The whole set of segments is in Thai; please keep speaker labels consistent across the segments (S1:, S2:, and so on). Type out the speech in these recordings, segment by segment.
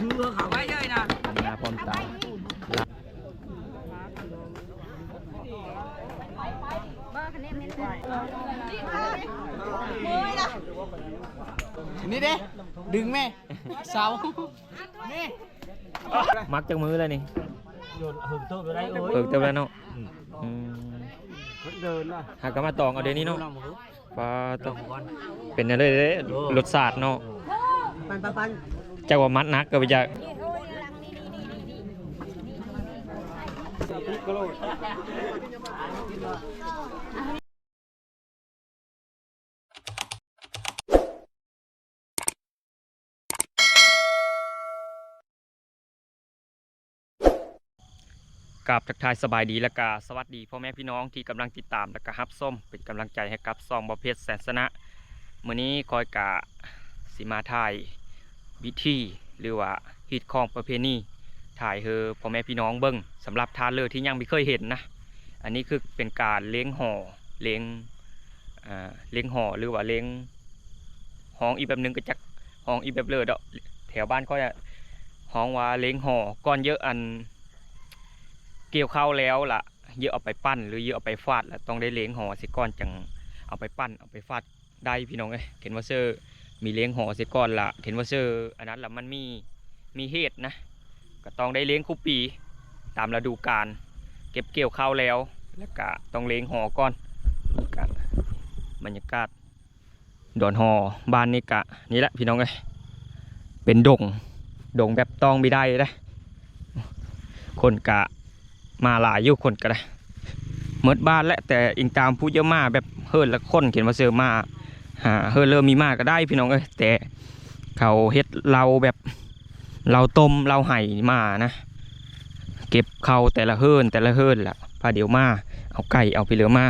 S1: ถือเขาไว้เยอะนะ
S2: หน้าพร้อมตาลา
S3: นี่เด้ดึงแม่เสานี่
S2: มักจังมือเลยนี่
S1: โยนหึงเติบได้โอ้ย
S2: เปิกเต็มแล้เนาะหากมาตองเอาเดี๋ยวนี้เนาะปลาตองเป็นอะไรเด้รสชาติเนาะ
S3: ปันปันปัน
S2: จ้าว่ามัดนักก็ไปจากกับทักทายสบายดีและกาสวัสดีพ่อแม่พี่น้องที่กำลังติดตามและกะฮับส้มเป็นกำลังใจให้กับซองบอเพชรแสนสนะมื้อนี้คอยกะสิมาถ่าย วิธีหรือว่าฮิตของประเพณีถ่ายเฮอพ่อแม่พี่น้องเบิ้งสำหรับทานเลอที่ยังไม่เคยเห็นนะ อันนี้คือเป็นการเลี้ยงห่อเลี้ยงอ่าเลี้ยงห่อหรือว่าเลี้ยงห้องอีแบบหนึงก็จักห้องอีแบบเลยดอกแถวบ้านก็จะห้องว่าเลี้ยงห่อก้อนเยอะอัน เกี่ยวข้าวแล้วล่ะ เยอะเอาไปปั้น หรือเยอะเอาไปฟาดแล้วต้องได้เลี้ยงห่อสิก้อนจังเอาไปปั้นเอาไปฟาดได้พี่น้องเอ้ยเห็นว่าเซอร์ มีเลี้ยงห่อสิก้อนละเห็นว่าเซอร์อันนั้นละมันมีมีเหตุนะก็ต้องได้เลี้ยงคู่ปี ตามฤดูกาลเก็บเกี่ยวข้าวแล้ว แล้วก็ต้องเลี้ยงห่อก่อนกะบรรยากาศดอนหอบ้านนี่กะนี่แหละพี่น้องเอ้ยเป็นดงดงแบบต้องไม่ได้เลยคนกะมาหลายอยู่คนก็ได้เมิดบ้านและแต่อิงตามผู้เยอะมากแบบเฮิร์นละคนเขียนว่าเซอร์มา หาเฮิร์เริ่มมีมากก็ได้พี่น้องเอ้ยแต่เขาเฮ็ดเราแบบเราต้มเราไห่มานะ เก็บเขาแต่ละเฮิร์นแต่ละเฮิร์นละพาเดี๋ยวมา เอาไก่เอาไปเหลือมา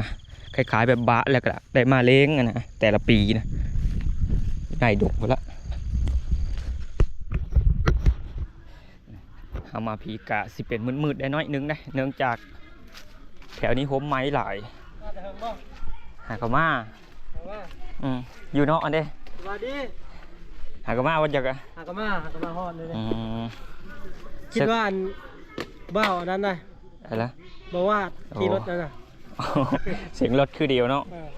S2: คล้ายๆแบบบะแล้วก็ได้มาเล้งนะแต่ละปีนะได้ดกหมดละเอามาพีกะสิเป็นมืดๆได้น้อยนึงนะเนื่องจากแถวนี้โฮมไม้หลายหากะมา อืมอยู่เนาะอันเด้
S3: สวัสดี
S2: หากะมาวันจักอะ
S3: หากมาหากมาฮอดเลย
S2: อืม
S3: คิดว่าอันบ้าวอันนั้นนะ
S2: อะไรละ
S3: บอกว่าขี่รถนั่นน่ะ
S2: เสียงรถคือเดียวเนาะ
S3: เออ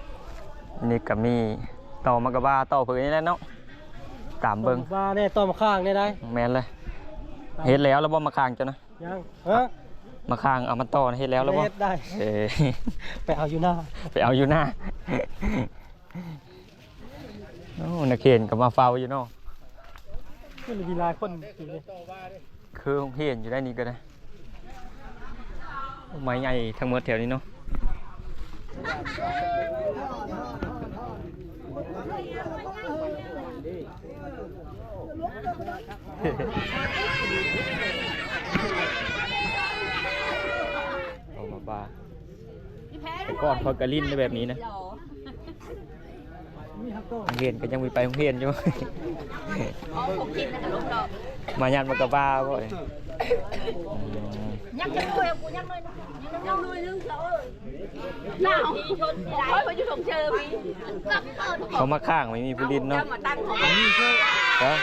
S2: นี่ก็มีต่อมากระบ้าต่อเพื่นนี่แหละเนาะ ตามเบิ้ง
S3: บ้าเนี่ยต้อมข้างเนี่ยได้
S2: แมนเลยเฮ็ดแล้วแล้วบ่มาค้างจ้ะนะ
S3: ยังเออ
S2: มาค้างเอามันต่อนะเฮ็ดแล้วแล้วบ่
S3: เฮ็ดได้
S2: เออ
S3: ไปเอาอยู่หน้า
S2: ไปเอาอยู่หน้า โอ้นักเขียนก็มาเฝ้าอยู่เนาะ
S3: มันมีหลายคนอยู่เลย
S2: คือเห็นอยู่ได้นี่ก็ได้ไม้ใหญ่ทั้งหมดแถวนี้เนาะเอามาบ้าแต่ก่อนเขากระลิ้นได้แบบนี้นะ โรงเรียนก็ยังมีไปโรงเรียนอยู่ มายานมากระบ้าบ่อย
S4: nhắc cho tôi em cũng nhắc nơi nhắc nhau nuôi lưng cháu ơi nào thôi phải chú không chơi vì
S2: เขามาข้างไม่มีผู้ลินเนาะ
S4: mà tăng không
S2: ครับ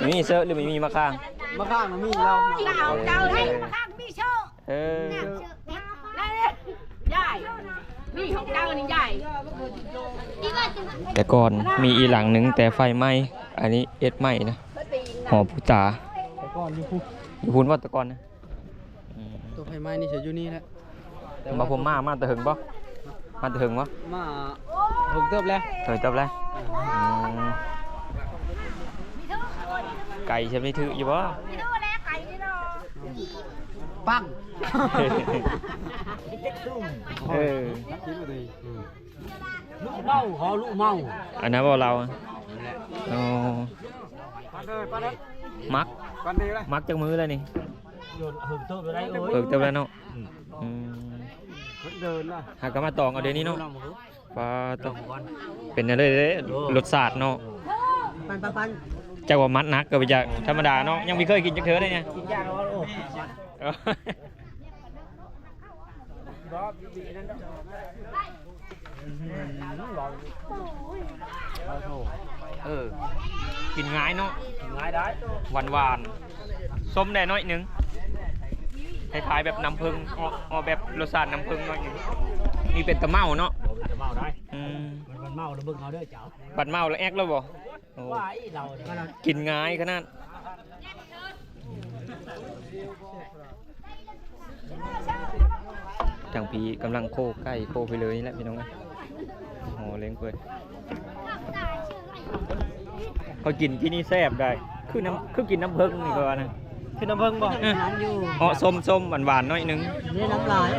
S2: ไม่มีเสื้อหรือไม่มีมาข้าง
S3: มาข้างน่ะมีเรา
S4: nào chơi đi mà khác mi sơ
S2: เออ
S4: đây đây dài mi không cao thì dài
S2: แต่ก่อนมีอีหลังหนึ่งแต่ไฟไหม้ อันนี้เอ็ดไหม้นะ หอผู้ตา
S3: แต่ก่อนอยู่ภู
S2: อยู่พูนว่าแตะก่อนนะอืม
S3: ตัวไฟไหม้นี่เฉยอยู่นี่แหละ
S2: มาผมมามาแตะหึงบ่มาแตะหึงบ่
S3: มาหกเติบแล้ว
S2: เคยจบแล้วอืมไก่ใช่ไหมถืออยู่บ่
S4: đi đâu lẽ cày đi đâu
S3: ปัง
S2: เออ
S1: ลูกเมาหอลูกเมา
S2: อันนั้นบ่เราอะอ๋อ
S1: ปันเลยปันเลย
S2: มักมักจังมือเลยนี่
S1: หึงเติบไปได้โอ้ย
S2: เปิกเต็มแล้วเนาะหากมาตองเอาเดี๋ยวนี้เนาะปลาตองเป็นอะไรเด้รสชาติเนาะจ้าว่ามัดนักก็ไปจากธรรมดาเนาะยังไม่เคยกินจักเทื่อเลยเนี่ย
S3: กินยากแล้วโอ้
S2: เออเออ กินง่ายเนาะ
S1: ง่ายได้
S2: หวานหวานๆส้มได้น้อยหนึงคล้ายๆแบบน้ำผึ้งออกออกแบบรสชาติน้ำผึ้งน้อยหนึงนี่เป็นตะเมาเนาะ
S1: โอ้จะเมาได้
S2: อืม
S1: มันมันเมาแล้วเบิ่งเอาเด้อเจ้า
S2: บัดเมาแล้วแอกแล้วบ่โอ้
S1: ว่าไอ้เราเนี่ย
S2: กินง่ายขนาด ทางพีกำลังโคใกล้โคไปเลยนี่แหละพี่น้องเอ้ยโอ้เล้งเปิดเขากินที่นี่แซ่บได้ คือน้ำคือกินน้ำผึ้งนี่ก็ว่านะ
S1: คือน้ำเบิ่งบ่
S2: เอออ๋อส้มส้มหวานหวานๆหน้อยหนึง
S1: นี่น้ำลาย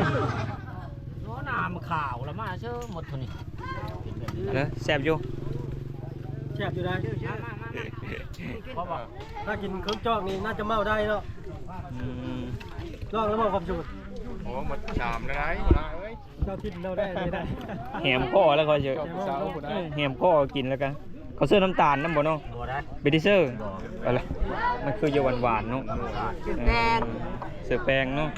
S1: โน้น้ำข่าวแล้วมาเชื่อหมดทุนนี่
S2: เนอะแซ่บอยู่
S1: แซ่บอยู่ได้เพราะว่าถ้ากินเครื่องจอกนี่น่าจะเมาได้เนาะ
S2: อืม
S1: ลองแล้วบอกความสุข
S5: โอ้หมดชามแล้วนะเอ้ย
S1: เจ้าทิศเราได้ไม่ได้
S2: แหมข้อแล้วเขาเยอะ
S5: เจ้าผู้ใด
S2: แหมข้อกินแล้วกันเขาเสื้อน้ำตาลน้ำบ่เนาะ
S1: บ่ได้
S2: เบดิเซอร์อะไรมันคือเยาหวานหวานๆเนาะแป้งเสือแป้งเนาะ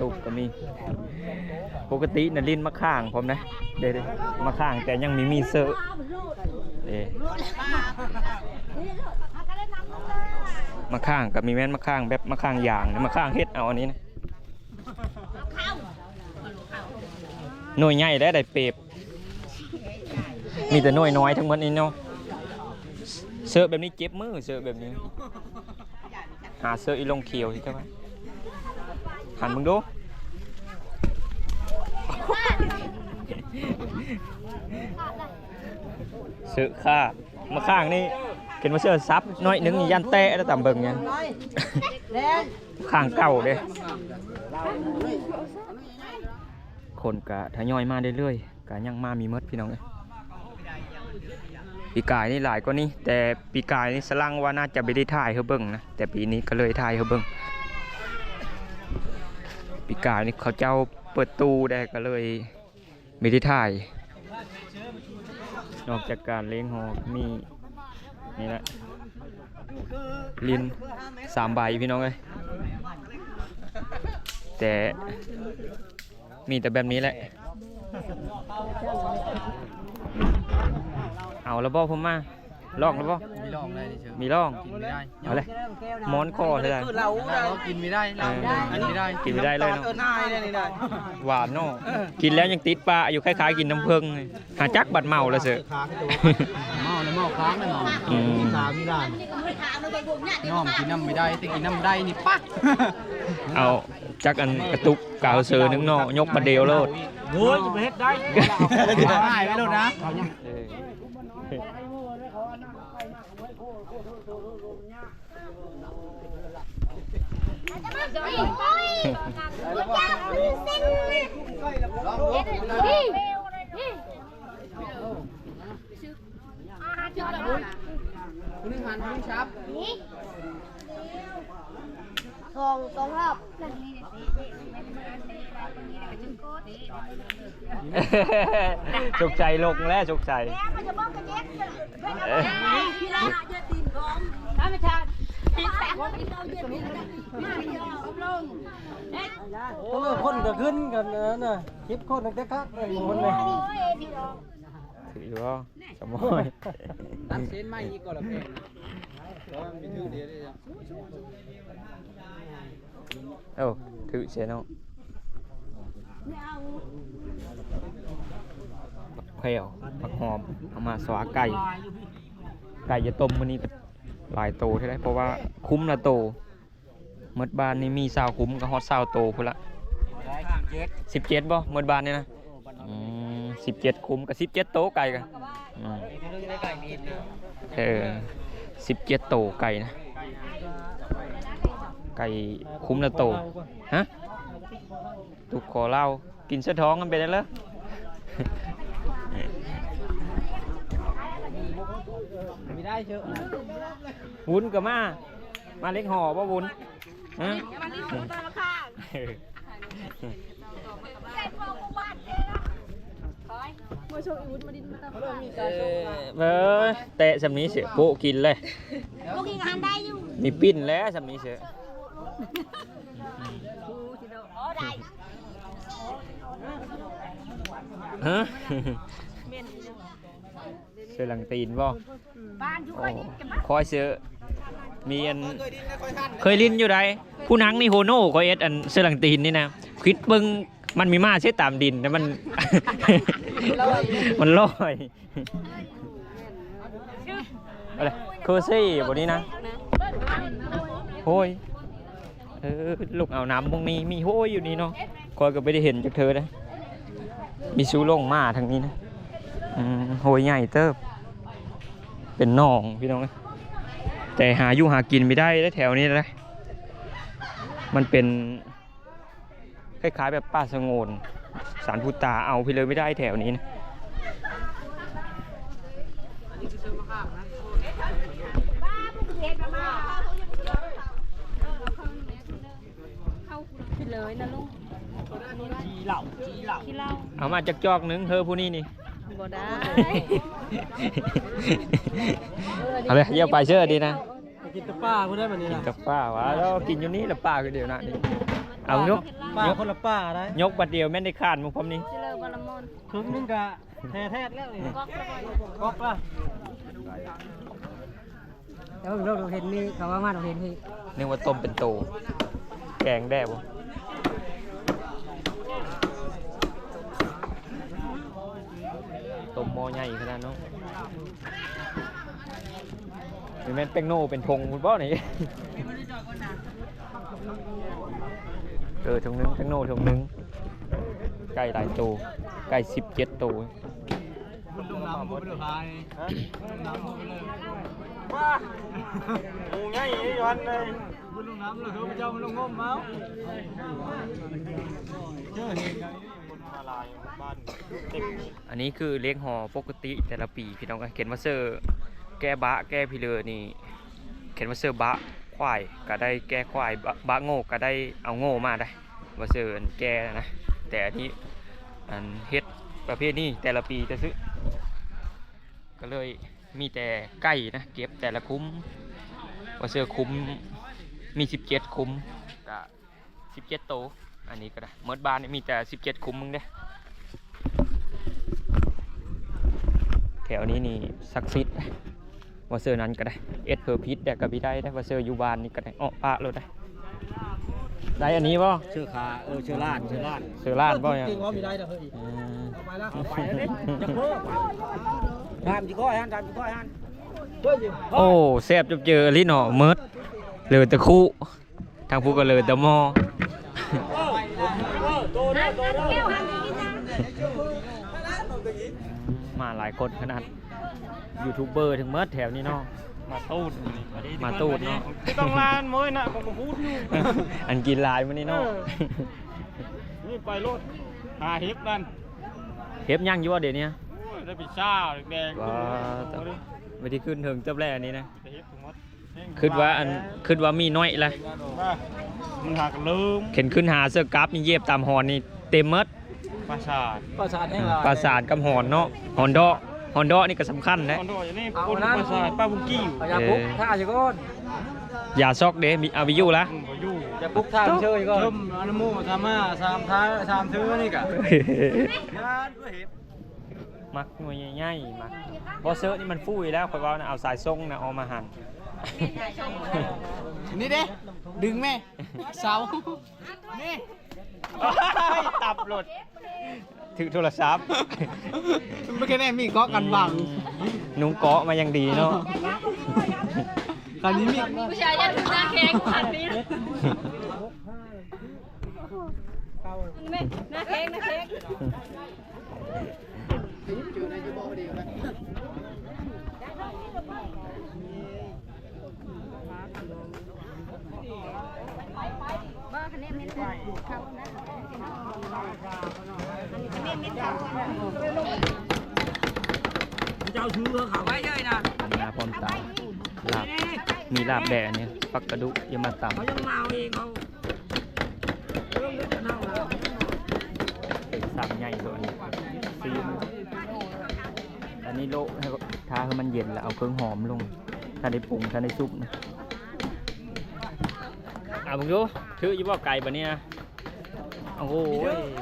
S2: ตุกก็มี ปกติน่ะลิ้นมะข้างผมนะเด้ๆมะข้างแต่ยังมีมีเซอร์เด้ มะข้างกับมีแม่นมะข้างแบบมะข้างยางนะมะข้างเฮ็ดเอาอันนี้นะหน่วยใหญ่ได้ได้เปรีบมีแต่น้อยน้อยทั้งหมดนี่เนาะเสิร์ฟแบบนี้เจ็บมือเสิร์ฟแบบนี้ หาเสิร์ฟอีลงเขียวสิครับหันมึงดูเสิร์ฟข้ามาข้างนี่ เห็นมาเสิร์ฟซับน้อยหนึงนี่ยันแตะแล้วต่ำเบิ่งเนี่ยข้างเก่าเด้คนกะทยอยมาเรื่อยๆกะยังมามีมดพี่น้องเอ้ยปีกายนี่หลายกว่านี้แต่ปีกายนี่สลังว่าน่าจะไม่ได้ถ่ายเขาเบิ่งนะแต่ปีนี้ก็เลยถ่ายเขาเบิ่งปีกายนี่เขาเจ้าเปิดตู้ได้ก็เลยไม่ได้ถ่าย นอกจากการเลี้ยงหอกมี นี่แหละลินสามใบพี่น้องเลยแต่มีแต่แบบนี้แหละ เอาแล้วบ่ผมมา ลอกแล้วบ่
S3: มีลองได้เฉย
S2: มีลอง
S3: กินไม่ได้
S2: เอาเลยหมอนคอเลย
S3: คือเราได้กินไม่ได้เรากินไม่ได้
S2: กินไม่ได้เลยเนาะ
S3: เออหน้าได้นี่ได้
S2: หวานเนาะกินแล้วยังติดปลาอยู่คล้ายๆกินน้ำผึ้งหาจักบัดเมาแล้วเสือ
S3: เมาแล้วเมาค้างเลยเมา
S2: อืม
S1: ตาพี่ด้าน
S3: น้อมกินน้ำไม่ได้แต่กินน้ำได้นี่ปัก
S2: เอาจักอันกระตุกกาวเสือนึงเนาะยกมาเดียวโลด
S1: โอ้ยจะไปเฮ็ดได้
S3: หายไปแล้วนะ
S2: เออ
S3: คุณหั นคุณชับ
S4: องสองรอบ
S2: จุกใจลงแล้วจุกใจ
S4: มันจะบ้องกระเจ็ดพี่ละเยอะตีนพร้อมถ้าไม่ทานพี่แตกว่าพี่เราเยอะตีนมาเยอะลงเอ๊ะ
S1: เพราะว่าคนก็ขึ้นกันนะน่ะคลิปคนนึงจะคักไอ้หมดเลย
S4: โอ้ยพี่น้อง
S2: ถือว่าสมอย
S3: ตัดเส้นไม้อีกก่อนละเพลงแล้ว มีชื่อเดียวได้ยัง
S2: เอ้าถือเสียน
S4: เอา
S2: แผ่วผักหอมเอามาสวาไก่ ไก่จะต้มวันนี้ก็หลายโตใช่ไหมเพราะว่าคุ้มละโตเมดบานนี่มีสาวคุ้มก็ฮอตสาวโตพุ่นละสิบเจ็ดบ่เมดบานนี่นะสิบเจ็ดคุ้มกับสิบเจ็ดโตไก่กันเออ สิบเจ็ดโตไก่นะ ไก่คุ้มละโตฮะตุกขอเหล้ากินเสื้อท้องกันไปได้แล้ว
S3: ไม่ได้เชียว
S2: วุ้นกับมา มาเล็กห่อป่ะวุ้นฮะ
S4: มันนี่ผมตามข้างใส่ฟองบ้านเลยนะคอยมาโชว์อีวุ้นมาดินมาตามข้าง
S2: เบ้อเตะสำนี้เสียโปะกินเลย
S4: พวกกินงานได้อยู่
S2: มีปิ้นแล้วสำนี้เสีย
S4: อ๋อได้
S2: ฮะเสื้อหลังตีนบ่
S4: บ้านอยู่
S2: โอ้
S4: ค่อยนี่จะมา
S2: คอยเสื้อมีอันเคยลิ้นอยู่ใดผู้หนังนี่โฮโน่คอยเอ็ดอันเสื้อหลังตีนนี่นะคิดเบิ่ง มันมีมาใช่ตามดินแต่มัน มันลอยอะไรเคอร์ซี่บนนี้นะโฮ้ยเออลูกเอาน้ำพวกนี้มีโห้ยอยู่นี่เนาะคอยก็ไม่ได้เห็นจากเธอนะมีซูลงมาทางนี้นะอืมโห้ยใหญ่เติบ เป็นหนองพี่น้องเอ้ยแต่หาอยู่หากินไม่ได้แล้วแถวนี้นะมันเป็น คล้ายๆแบบป่าสงวนสารพุตาเอาไปเลยไม่ได้แถวนี้นะ
S4: ไปเลยนะลุง
S3: จีเหล่าจีเหล่า
S4: ที่เรา
S2: เอามาจากจอกหนึงเธอผู้นี้นี่
S4: บ่ได้
S2: เอาเลยเยี่ยมไปเชื่อดีนะ
S1: ไปกินกับป้าพูดได้แบบนี้
S2: กิน
S1: นะ
S2: กับป้าวะแล้วกินอยู่นี่แล้วป้าคือเดียวนะนี่ เอายก
S1: ป้าย
S2: ก
S1: คนละป้าได้
S2: ยกบัดเดียวแม่นได้ขานมุกพร้อมนี้
S4: ที่เลยบาลมอน
S1: ครึ่งหนึงกะแท้แท้แล้วนี่
S4: ก๊อกระบอย
S1: ก๊อกละ
S3: เดี๋ยวเราเห็นนี่เขาว่ามาเราเห็นนี่
S2: นึกว่าต้มเป็นโต แกงแด้บ่ต้มหม้อใหญ่ขนาดเนาะนี่แม่นเป็งโน่เป็นธงคุณบ่นี่ เออธงนึงเป็งโน่ธงนึงไก่หลายตัวไก่สิบเจ็ดตัว
S3: ลงน้ำมันเป็นใครลุงน้ำมันเป็นเลย
S1: โอ้ง่ายยันเลย
S3: บุญลุงน้ำเลยเขาไปเจ้ามันลงงมเมาเจอเหตุ
S1: การณ์
S2: อันนี้คือเลี้ยงหอปกติแต่ละปีพี่น้องกันเขียนว่าเซอร์แก้บะแก้พิเลอนี่เขียนว่าเซอร์บะ ควายก็ได้แก้ควายบะโง่ก็ได้เอาโง่มาได้ว่าเซอร์อันแก้นะ แต่อันนี้อันเฮ็ดประเภทนี้แต่ละปีจะซื้อ ก็เลยมีแต่ไก่นะเก็บแต่ละคุ้มว่าเซอร์คุ้มมี17คุ้มก็17โต อันนี้ก็ได้เมดบ้านนี่มีแต่17คุ้มมึงเด้แถวนี้นี่ศักดิ์สิทธิ์ ว่าเซอร์นั้นก็ได้เอ็ดเพอร์พิษแต่ก็พี่ได้ได้ว่าเซอร์อยู่บ้านนี่ก็ได้อ้อปะเลยได้ได้อันนี้ป่ะ
S3: เชื่อขาเออเชื่อลาดเชื่อลาด
S2: เซอร์ลาดป่ะยัง
S1: จริงว่ามีได้เด้อเฮ้ย
S2: อืม
S1: เอาไปแล้ว
S3: เอาไปแล้วนี่จะเพิ่มทำจีก้อยฮันทำจีก้อยฮัน
S1: เฮ้ย
S2: โอ้แซ่บจบเจอลิ้นหน่อเมิดเหลือแต่คู่ทางผู้ก็เหลือแต่หมอ
S4: แก้วหันกินนะ
S2: มาหลายคนขนาด ยูทูบเบอร์ถึงเมิดแถวนี้เนาะ
S1: มาตูด
S2: มาตูดเนาะ
S1: ไม่ต้องลานม้ยนะผมก็พูดอยู่
S2: อันกินหลายมื้อนี้เนาะ
S1: นี่ไปรถหาเฮ็บนั่น
S2: เทปย่างอยู่ว่าเดี๋ยวนี้
S1: โอ้ยได้ไปซ่าแดงๆ
S2: ว้า
S1: ตุ้มๆเลย
S2: ไม่ได้ขึ้นถึงเจ้าแรกอันนี้นะ
S1: ไปเฮ็บถึงวัด
S2: คิดว่าอันคิดว่ามีน้อยละ
S1: ว่ามันหักลืม
S2: เข็นขึ้นหาเสื้อกราฟนี่เย็บตามหอนนี่เต็มหมด
S1: ประสาท
S3: ประสาทแห้งลาย
S2: ปราสาทกับหอนเนาะหอนดอก หอนดอกนี่ก็สำคัญนะ
S1: คอนโดอย่างนี้คนประสาทป้าบุ้งกี้อยู่
S3: อย่าปุ๊บท่าจีก้อน
S2: อย่าซอกเด้มีเอาวิยุละ
S1: อืมก็อยู่
S3: อย่าปุ๊บท่าเชื่อก้อนชมอนุโมทามาสามท้ายสามซื้อนี่กะงานด้วยเห็บ
S2: มักหน่วยใหญ่ๆมักบอเซอร์นี่มันฟูอยู่แล้วคอยว่านะเอาสายทรงนะเอามาหั่น
S3: นี่เด้ดึงแม่เสานี่
S2: ตับหลดถือโทรศัพท์
S3: ไม่แค่แน่มีก้อกันบัง
S2: นุ้งเกาะมายังดีเนาะ
S3: คันนี้มี
S4: ผู้ชายยันหน้าแข็งขันนี้แม่หน้าแข็งหน้าแข็ง บแด
S2: ดเนี่ยปักกระดุยามาตำ
S3: เขายังมาเอาเองเขาเรื่องจะเน่าแล้ว
S2: สามใหญ่ตัวนี้ซีนอันนี้โละให้ทาให้มันเย็นแล้วเอาเครื่องหอมลงถ้าได้ปรุงถ้าได้ซุปนะอะมึงดูถืออยู่บ่ไก่ปะเนี่ยโอ้โห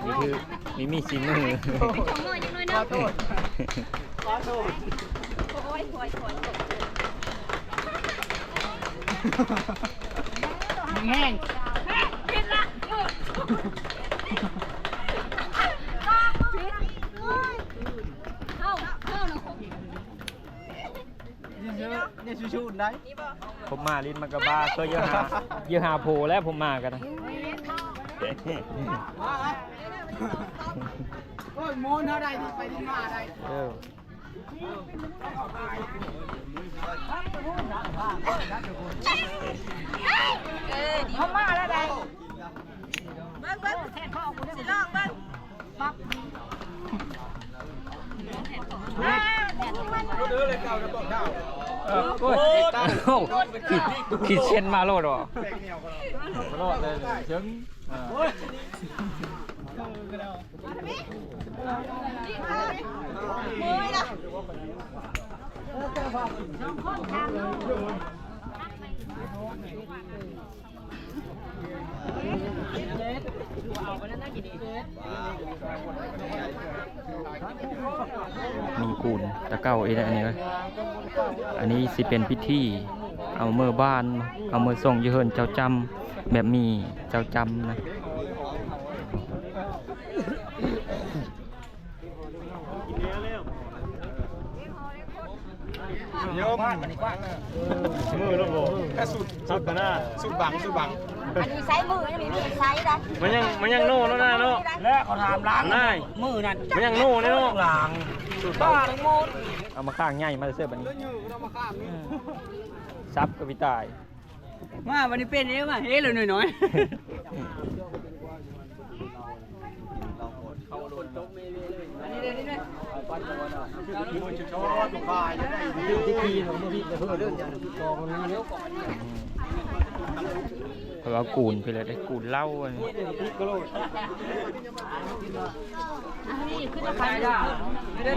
S2: นี่คือมีมีซีมือ
S4: ของมือขอโทษขอโทษโอ้ยโอยโอย แห้งผิดละเข้าเข้าหนู
S3: เนี่ยชูๆได้
S2: ผมมาลิ้นมันกระบาเคยเยอะหาเยอะหาโพแล้วผมมากันนะ
S3: โอ้ยโมนเท่าใดที่ไปที่มาได้
S2: เออ
S4: เออเขามาแล้วได้เบิ้งเบิ้งสิลองเบิ้งปั๊บ
S2: เออโอ้ยเอ้าขีดขีดเช่นมาโลดวะ
S3: รอดเลยเชิง
S4: มือนะ
S2: มีกูนตะเก้าไอ้อันนี้เลยอันนี้สิเป็นพิธี เอาเมื่อบ้าน เอาเมื่อส่งยืเฮินเจ้าจำแบบมีเจ้าจำนะ
S5: โยอะมากมือแล้วบ่กระสุดสุดหน้าสุดบังสุดบัง
S4: อันนี้ใช้มืออันนี้มีใช้ได้
S5: มันยังมันยังโน่แล้วนะโน่
S3: แล้วเขาถามล้าง
S5: นาย
S3: มือนั่น
S5: มันยังโน่เลยโน่
S3: ล้างสุดบ้าทั้งหมด
S2: เอามาข้างใหญ่มาเสื้อแบบนี้ซับกับพี่ตาย
S3: มาวันนี้เป็นเอ้มาเฮ้เลยหน่อยห น่อย
S1: ที่กีของมือพี่เพื่อเรื่องอย่ากูน
S2: ไปเลยได้กูนเหล้าอันนี้
S4: อันนี้คือจะ
S3: ใช่ได้เด้อ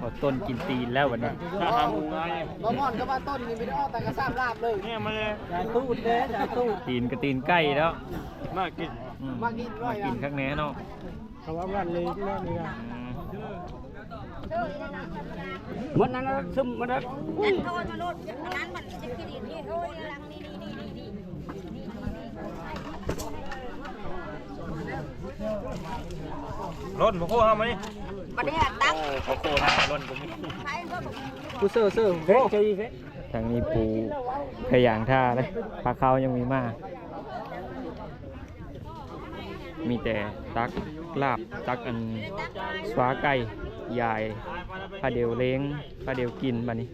S2: พอต้นกินตีนแล้ววันนี้
S5: ถ้าหาหมูไง
S3: บ่ม่อนก็ว่าต้นนี่ไม่ได้ออกแต่กระซ้ำลาบเลย
S5: เนี่ยมาเลย
S1: จ่ายตู้เด้จ่ายตู้
S2: ตีนกับตีนใกล้แล้ว
S5: มากิน
S3: มากินร้อย
S2: มากินข้างแน่เนาะ
S1: คำว่าวันเลยนั่นนี่นะ
S2: อืม
S3: มันนั่นนะซึมมันนั่น
S4: นั่นโทษมาโลดอันนั้นมันจะกินนี่โอ้ยลังนี่นี่นี่นี่นี่
S5: รถมาโค้งมานี่
S4: บัดนี้ตัก
S2: โอ้โหนะร่นกูมี
S4: ใช้ก็
S1: กูเซอร์เซอร์เฮ้เจออีกเฮ้
S2: ทางนี้ปูขยางท่าเลยปลาเขายังมีมาก มีแต่ตัก ลาบตักอันสวาไก่ยายพาเดียวเล้งพาเดียวกินบัดนี้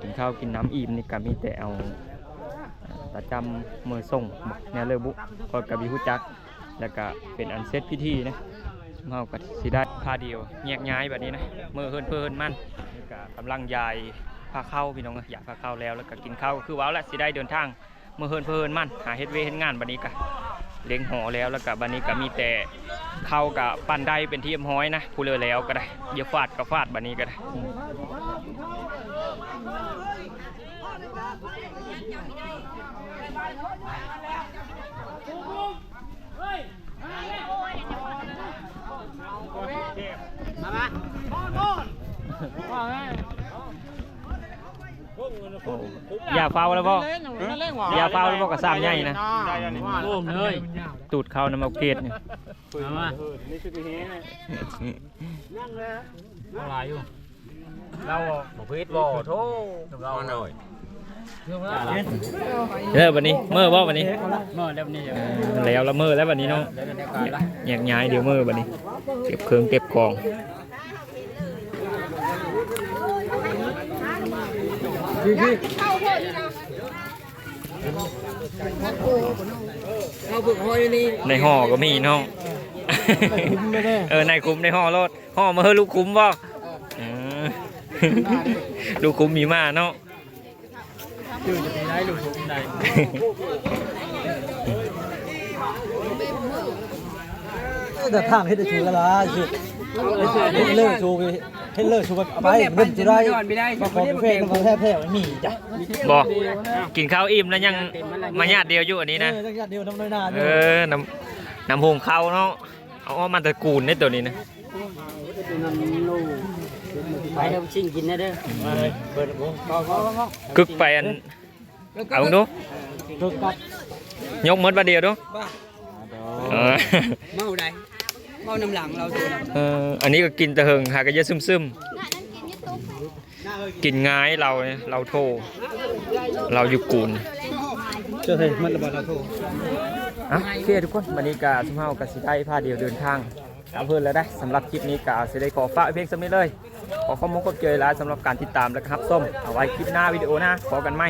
S2: กินข้าวกินน้ำอิ่มนี่ก็มีแต่เอาตาจำมือส่งแนวเลอบุก็กระบิหุจัก แล้วก็เป็นอันเซตพิธีนะเมากับสิได้พาเดียวแยกย้ายแบบนี้นะมือเฮินเพิ่นมันแล้วก็กำลังยายพาเข้าพี่น้องอยากพาเข้าแล้วแล้วก็กินข้าวคือว้าวแหละสิได้เดินทาง เมื่อเฮินเพิ่นมันหาเฮ็ดเวเฮ็ดงานบัดนี้กะเลี้ยงหอแล้วแล้วกับัดนี้ก็มีแต่เข้ากับปันได้เป็นที่เรียบร้อยนะผู้เลือแล้วก็ได้เยอะฟาดก็ฟาดบัดนี้ก็ได้อืม
S3: มามา
S2: อย่าเฝ้าแล้วพ่ออย่าเฝ้าแล้วพ่อกับสามใหญ่นะ
S5: ได้ยังนี่
S3: โอ้เลย
S2: ตูดเข้าน้ำเอาเกตเนี่ย
S3: มามา
S5: นี่คือเฮ้นะ
S3: อะไรอยู่
S5: เราบอกพิษบ่โทเราหน่อย
S2: เออวันนี้เมื่อว่าวันนี้
S3: เมื่อแล้วนี่
S2: เออแล้วละเมื่อแล้ววันนี้เนาะแยกย้ายเดี๋ยวเมื่อวันนี้ เก็บเครื่องเก็บกอง
S1: พี่พี่
S3: เอาฝึกหอยนี่
S2: ในห่อก็มีเนาะ
S1: คุ้มไม่ได้
S2: เออในคุ้มในห่อรถห่อมาเฮอลูกคุ้มบ่เออลูกคุ้มมีมาเนาะ
S3: จืดจะไปได้หรือผมได้
S1: แต่ทางให้ได้ชูกันละสิเลิกชูกัน เฮ็ดเลยสุกเอาไปเงินจะได้ก็ขอเป็นเพลงของแท้แท้ไม่มีจ้ะ
S2: บอกกินข้าวอิ่มแล้วยังมาญาติเดียวอยู่อันนี้นะ
S1: เออจังหวัดเดียวน้ำน้อยหน้า
S2: เออน้ำน้ำหงข้าวเนาะเอาเอามันตระกูลในตัวนี้นะ
S3: ไปเด้อชิงกินนะเด้อ
S1: มาเลยเปิดวงก็ก็ก็
S2: กึกไปอันเอาดู
S1: ก็กับ
S2: ยกมดบาเดียวดูเออ
S3: เมาได้ เมาน้ำหลังเราตัวน่ะ
S2: เอออันนี้ก็กินแตะเหิงหากระเยอะซึมๆกินง่ายเราเนี่ยเราโทรเราอยู่กูน
S1: เจอเห็นมันระบาดเราโทร
S2: อะโอเคทุกคนวันนี้กาสุภาพกับสิได้พาเดียวเดินทางกลับเพื่อนแล้วได้สำหรับคลิปนี้กาสิได้ขอฝากไว้เพียงสำนี้เลย ขอข้อมูลก็เจอแล้วสำหรับการติดตามและครับส้มเอาไว้คลิปหน้าวิดีโอหน้าขอกันไหม